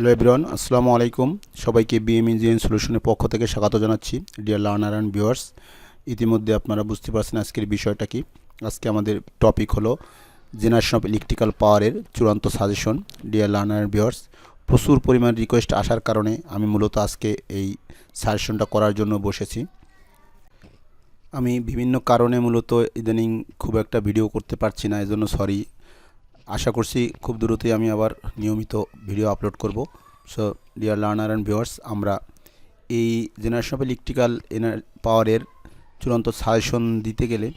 Hello everyone আসসালামু আলাইকুম সবাইকে বিএম ইঞ্জিনিয়ারিং সলিউশনের পক্ষ থেকে স্বাগত জানাচ্ছি ডিয়ার লার্নার অ্যান্ড ভিউয়ার্স ইতিমধ্যে আপনারা বুঝতে পারছেন আজকের বিষয়টা কি। আজকে আমাদের টপিক হলো জেনারেশন অফ ইলেকট্রিক্যাল পাওয়ারের চূড়ান্ত suggestion dear learner and viewers প্রচুর পরিমাণ রিকোয়েস্ট আসার কারণে আমি মূলত আজকে এই সাজেশনটা করার জন্য বসেছি। আমি বিভিন্ন কারণে মূলত ইদানিং খুব একটা ভিডিও করতে পারছি না, এজন্য সরি আশা করছি খুব দ্রুতই আমি আবার নিয়মিত ভিডিও আপলোড করব। So dear learner and viewers আমরা এই জেনারেশন অফ ইলেকট্রিক্যাল এনার পাওয়ারের চূড়ান্ত সাজেশন দিতে গেলে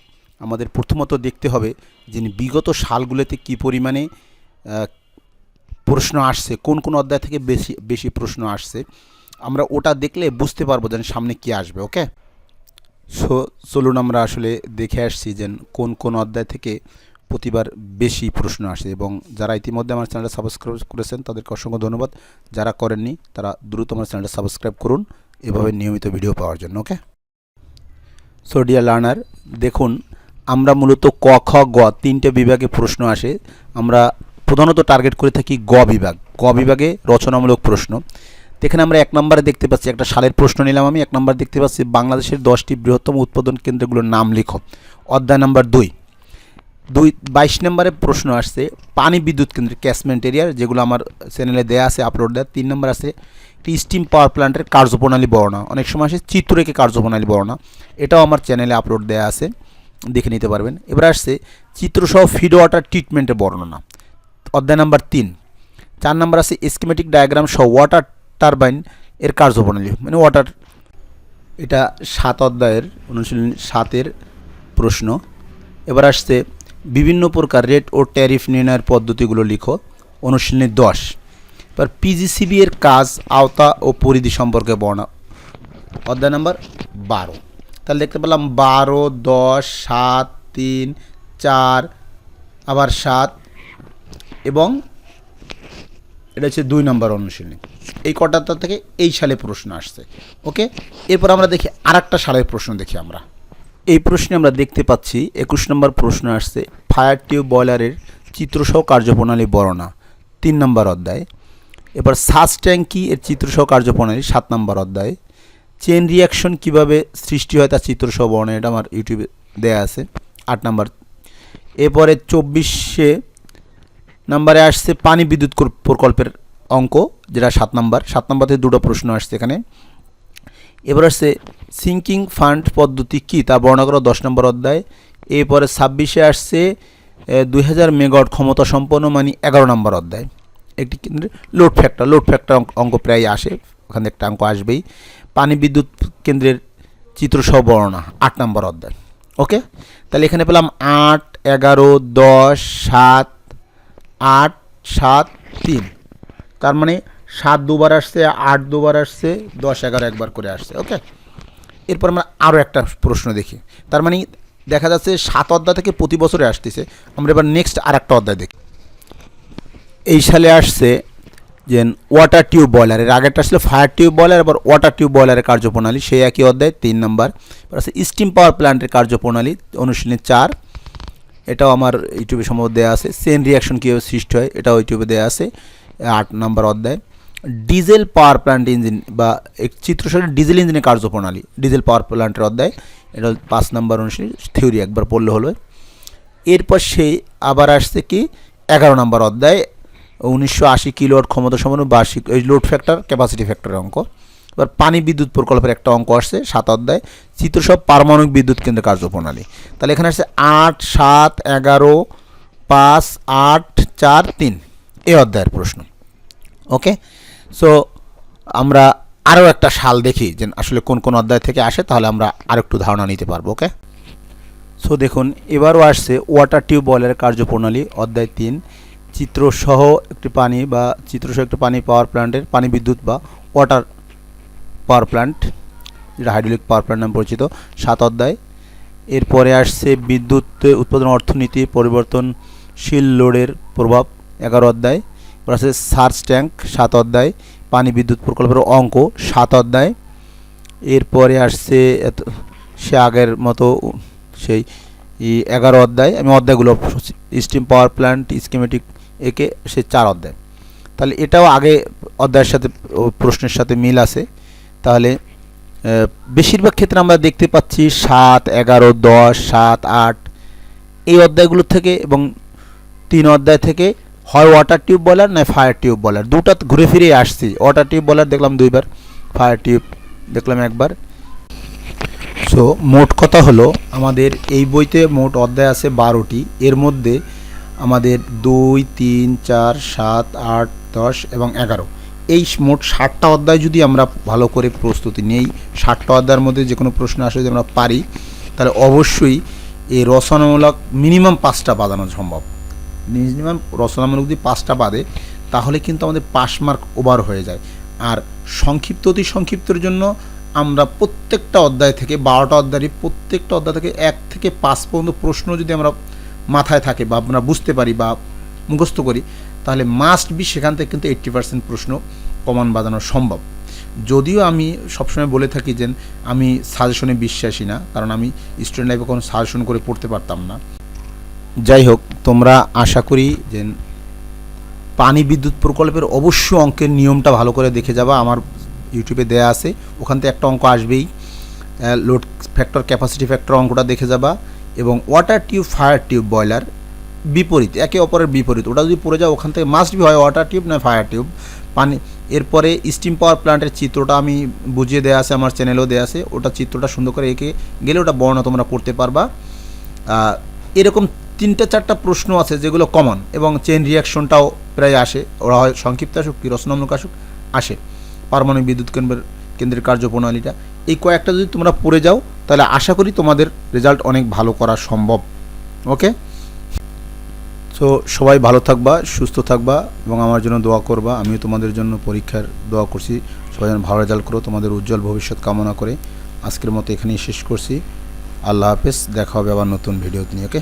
আমাদের প্রথমত দেখতে হবে যে বিগত সালগুলোতে কী পরিমাণে প্রশ্ন আসছে, কোন কোন অধ্যায় থেকে বেশি বেশি প্রশ্ন আসছে। আমরা ওটা দেখলে বুঝতে পারব যেন সামনে কী আসবে ওকে সো চলুন আমরা আসলে দেখে আসছি যে কোন কোন অধ্যায় থেকে প্রতিবার বেশি প্রশ্ন আসে এবং যারা ইতিমধ্যে আমার চ্যানেলটা সাবস্ক্রাইব করেছেন, তাদেরকে অসংখ্য ধন্যবাদ। যারা করেননি, তারা দ্রুত আমার চ্যানেলটা সাবস্ক্রাইব করুন, এভাবে নিয়মিত ভিডিও পাওয়ার জন্য ওকে সো ডিয়ার লার্নার দেখুন, আমরা মূলত ক, খ, গ তিনটে বিভাগে প্রশ্ন আসে। আমরা প্রধানত টার্গেট করে থাকি গ বিভাগ। গ বিভাগে রচনামূলক প্রশ্ন। এখানে আমরা এক নম্বরে দেখতে পাচ্ছি, একটা সালের প্রশ্ন নিলাম আমি। এক নম্বর দেখতে পাচ্ছি, বাংলাদেশের দশটি বৃহত্তম উৎপাদন কেন্দ্রগুলোর নাম লিখো। অধ্যায় নাম্বার দুই। দুই, বাইশ নম্বরে প্রশ্ন আসছে, পানি বিদ্যুৎ কেন্দ্রের ক্যাশমেন্ট এরিয়ার, যেগুলো আমার চ্যানেলে দেয়া আছে আপলোড দেওয়া তিন নম্বর আছে, একটি স্টিম পাওয়ার প্ল্যান্টের কার্যপ্রণালী বর্ণনা। অনেক সময় আসে চিত্ররেখে কার্যপ্রণালী বর্ণনা। এটাও আমার চ্যানেলে আপলোড দেওয়া আছে, দেখে নিতে পারবেন। এবার আসছে, চিত্রসহ ফিড ওয়াটার ট্রিটমেন্টের বর্ণনা। অধ্যায় নাম্বার তিন। চার নম্বর আছে স্কিমেটিক ডায়াগ্রাম সহ ওয়াটার টারবাইন এর কার্যপ্রণালী। মানে ওয়াটার এটা সাত অধ্যায়ের, অনুশীলন সাতের প্রশ্ন। এবার আসছে বিভিন্ন প্রকার রেট ও ট্যারিফ নির্ণয়ের পদ্ধতিগুলো লিখো। অনুশীলনী দশ। এবার পিজিসিবি এর কাজ আওতা ও পরিধি সম্পর্কে বর্ণনা। অধ্যায় নাম্বার বারো। তাহলে দেখতে পেলাম বারো, দশ, সাত, তিন, চার, আবার সাত এবং এটা হচ্ছে দুই নম্বর অনুশীলনী। এই কটাটা থেকে এই সালে প্রশ্ন আসছে। ওকে এরপর আমরা দেখি আর একটা সালের প্রশ্ন দেখি আমরা। এই প্রশ্নে আমরা দেখতে পাচ্ছি, একুশ নম্বর প্রশ্ন আসছে, ফায়ার টিউব বয়লারের চিত্রসহ কার্যপ্রণালী বর্ণনা, তিন নম্বর অধ্যায়। এবার সাস ট্যাঙ্কি এর চিত্রসহ কার্যপ্রণালী, সাত নম্বর অধ্যায়। চেন রিয়াকশন কীভাবে সৃষ্টি হয় তার চিত্রসহ বর্ণনা, এটা আমার ইউটিউবে দেয়া আছে, আট নম্বর। এরপরে চব্বিশে নাম্বারে আসছে পানি বিদ্যুৎ প্রকল্পের অঙ্ক, যেটা সাত নাম্বার। সাত নাম্বার থেকে দুটো প্রশ্ন আসছে এখানে। এবার আসছে সিঙ্কিং ফান্ড পদ্ধতি কী তা বর্ণনা করো দশ নম্বর অধ্যায়। এরপরে ছাব্বিশে আসছে দুই হাজার মেগাওয়াট ক্ষমতা সম্পন্ন মানে এগারো নম্বর অধ্যায়। একটি কেন্দ্রে লোড ফ্যাক্টর লোড ফ্যাক্টর অঙ্ক প্রায় আসে, ওখানে একটা অঙ্ক আসবেই। পানি বিদ্যুৎ কেন্দ্রের চিত্রসহ বর্ণনা, আট নম্বর অধ্যায়। ওকে? তাহলে এখানে পেলাম আট, এগারো, দশ, সাত, আট, সাত, তিন। তার মানে সাত দুবার আসছে, আট দুবার আসছে, দশ, এগারো একবার করে আসছে ওকে এরপর আমরা আরও একটা প্রশ্ন দেখি। তার মানে দেখা যাচ্ছে সাত অধ্যায় থেকে প্রতি বছরে আসতেছে। আমরা এবার নেক্সট আর একটা অধ্যায় দেখি। এই সালে আসছে যে ওয়াটার টিউব বয়লার এর আগেরটা আসলে ফায়ার টিউব বয়লার এবার ওয়াটার টিউব বয়লারের কার্যপ্রণালী, সেই একই অধ্যায়, তিন নম্বর। এবার আছে স্টিম পাওয়ার প্ল্যান্টের কার্যপ্রণালী, অনুশীলনী চার। এটাও আমার ইউটিউবে সম্ভব দেওয়া আছে। চেন রিয়াকশন কীভাবে সৃষ্টি হয়, এটাও ইউটিউবে দেওয়া আছে, আট নম্বর অধ্যায়। ডিজেল পাওয়ার প্ল্যান্ট ইঞ্জিন বা এক চিত্রসরের ডিজেল ইঞ্জিনের কার্যপ্রণালী। ডিজেল পাওয়ার প্ল্যান্টের অধ্যায়, এটা পাঁচ নম্বর অনুসারে থিওরি, একবার পড়লে হলো। এরপর সেই আবার আসছে কি? এগারো নম্বর অধ্যায়, উনিশশো আশি কিলোয়াট ক্ষমতা সম্পন্ন বার্ষিক এই লোড ফ্যাক্টর ক্যাপাসিটি ফ্যাক্টরের অঙ্ক। এবার পানি বিদ্যুৎ প্রকল্পের একটা অঙ্ক আসছে, সাত অধ্যায় চিত্রসব পারমাণবিক বিদ্যুৎ কেন্দ্র কার্যপ্রণালী। তাহলে এখানে আসছে আট, সাত, এগারো, পাঁচ, আট, চার, তিন। এই অধ্যায়ের প্রশ্ন। ওকে? সো আমরা আরও একটা সাল দেখি যে আসলে কোন কোন অধ্যায় থেকে আসে, তাহলে আমরা আরও একটু ধারণা নিতে পারব ওকে সো দেখুন, এবারও আসছে ওয়াটার টিউব বয়লের কার্যপ্রণালী, অধ্যায় তিন। চিত্রসহ একটি পানি বা চিত্রসহ একটি পানি পাওয়ার প্ল্যান্টের পানি বিদ্যুৎ বা ওয়াটার পাওয়ার প্ল্যান্ট যেটা হাইড্রোলিক পাওয়ার প্ল্যান্ট নামে পরিচিত, সাত অধ্যায়। এরপরে আসছে বিদ্যুৎ, উৎপাদন অর্থনীতি, পরিবর্তনশীল লোডের প্রভাব, এগারো অধ্যায়। আছে সার্চ ট্যাঙ্ক, সাত অধ্যায়, পানি বিদ্যুৎ প্রকল্পের অঙ্ক, সাত অধ্যায়। এরপরে আসছে এত- সে আগের মতো সেই এগারো অধ্যায়, আমি অধ্যায়গুলো স্টিম পাওয়ার প্ল্যান্ট, স্কিমেটিক একে, সে চার অধ্যায়। তাহলে এটাও আগে অধ্যায়ের সাথে প্রশ্নের সাথে মিল আছে। তাহলে বেশিরভাগ ক্ষেত্রে আমরা দেখতে পাচ্ছি সাত, এগারো, দশ, সাত, আট, এই অধ্যায়গুলো থেকে এবং তিন অধ্যায় থেকে হয় ওয়াটার টিউব বলার না ফায়ার টিউব বলার দুটা ঘুরে ফিরে আসছি। ওয়াটার টিউব বলার দেখলাম দুইবার ফায়ার টিউব দেখলাম একবার। সো মোট কথা হলো, আমাদের এই বইতে মোট অধ্যায় আছে বারোটি। এর মধ্যে আমাদের দুই, তিন, চার, সাত, আট, দশ এবং এগারো। এই মোট ষাটটা অধ্যায় যদি আমরা ভালো করে প্রস্তুতি নেই, ষাটটা অধ্যায়ের মধ্যে যে কোনো প্রশ্ন আসে যদি আমরা পারি, তাহলে অবশ্যই এই রচনামূলক মিনিমাম পাঁচটা বাজানো সম্ভব। মিনিমাম রচনামূলক যদি পাঁচটা বাদে, তাহলে কিন্তু আমাদের পাস মার্ক ওভার হয়ে যায়। আর সংক্ষিপ্ত অতি সংক্ষিপ্তর জন্য আমরা প্রত্যেকটা অধ্যায় থেকে, বারোটা অধ্যায়ের প্রত্যেকটা অধ্যায় থেকে এক থেকে পাঁচ পর্যন্ত প্রশ্ন যদি আমরা মাথায় থাকে বা আমরা বুঝতে পারি বা মুখস্থ করি, তাহলে মাস্ট বি সেখান থেকে কিন্তু এইট্টি পার্সেন্ট প্রশ্ন কমান বাঁধানো সম্ভব। যদিও আমি সবসময় বলে থাকি যে, আমি সাজেশনে বিশ্বাসী না, কারণ আমি স্টুডেন্ট লাইফে কোনো সাজেশন করে পড়তে পারতাম না। যাই হোক তোমরা আশা করি যে পানি বিদ্যুৎ প্রকল্পের অবশ্য অঙ্কের নিয়মটা ভালো করে দেখে যাবা। আমার ইউটিউবে দেয়া আছে, ওখান থেকে একটা অঙ্ক আসবেই। লোড ফ্যাক্টর ক্যাপাসিটি ফ্যাক্টর অঙ্কটা দেখে যাবা এবং water tube fire tube boiler বিপরীত, একে অপরের বিপরীত। ওটা যদি পড়ে যাও, ওখান থেকে মাস্ট বি হয় ওয়াটার টিউব না ফায়ার টিউব পানি, এরপরে স্টিম পাওয়ার প্ল্যান্টের চিত্রটা আমি বুঝিয়ে দেওয়া আছে, আমার চ্যানেলেও দেওয়া আছে। ওটা চিত্রটা সুন্দর করে এঁকে গেলে ওটা বর্ণনা তোমরা করতে পারবা। এরকম তিনটা, চারটা প্রশ্ন আছে যেগুলো কমন এবং চেন রিয়াকশনটাও প্রায় আসে। ওরা হয় সংক্ষিপ্ত আসুক কি রচনামূলক আসুক, আসে। পারমাণবিক বিদ্যুৎ কেন্দ্রের কেন্দ্রের কার্যপ্রণালীটা। এই কয়েকটা যদি তোমরা পড়ে যাও, তাহলে আশা করি তোমাদের রেজাল্ট অনেক ভালো করা সম্ভব। ওকে তো সবাই ভালো থাকবা, সুস্থ থাকবা এবং আমার জন্য দোয়া করবা। আমিও তোমাদের জন্য পরীক্ষার দোয়া করছি। সবাই যেন ভালো রেজাল্ট করো, তোমাদের উজ্জ্বল ভবিষ্যৎ কামনা করে। আজকের মতো এখানেই শেষ করছি। আল্লাহ হাফেজ, দেখা হবে আবার নতুন ভিডিও নিয়ে ওকে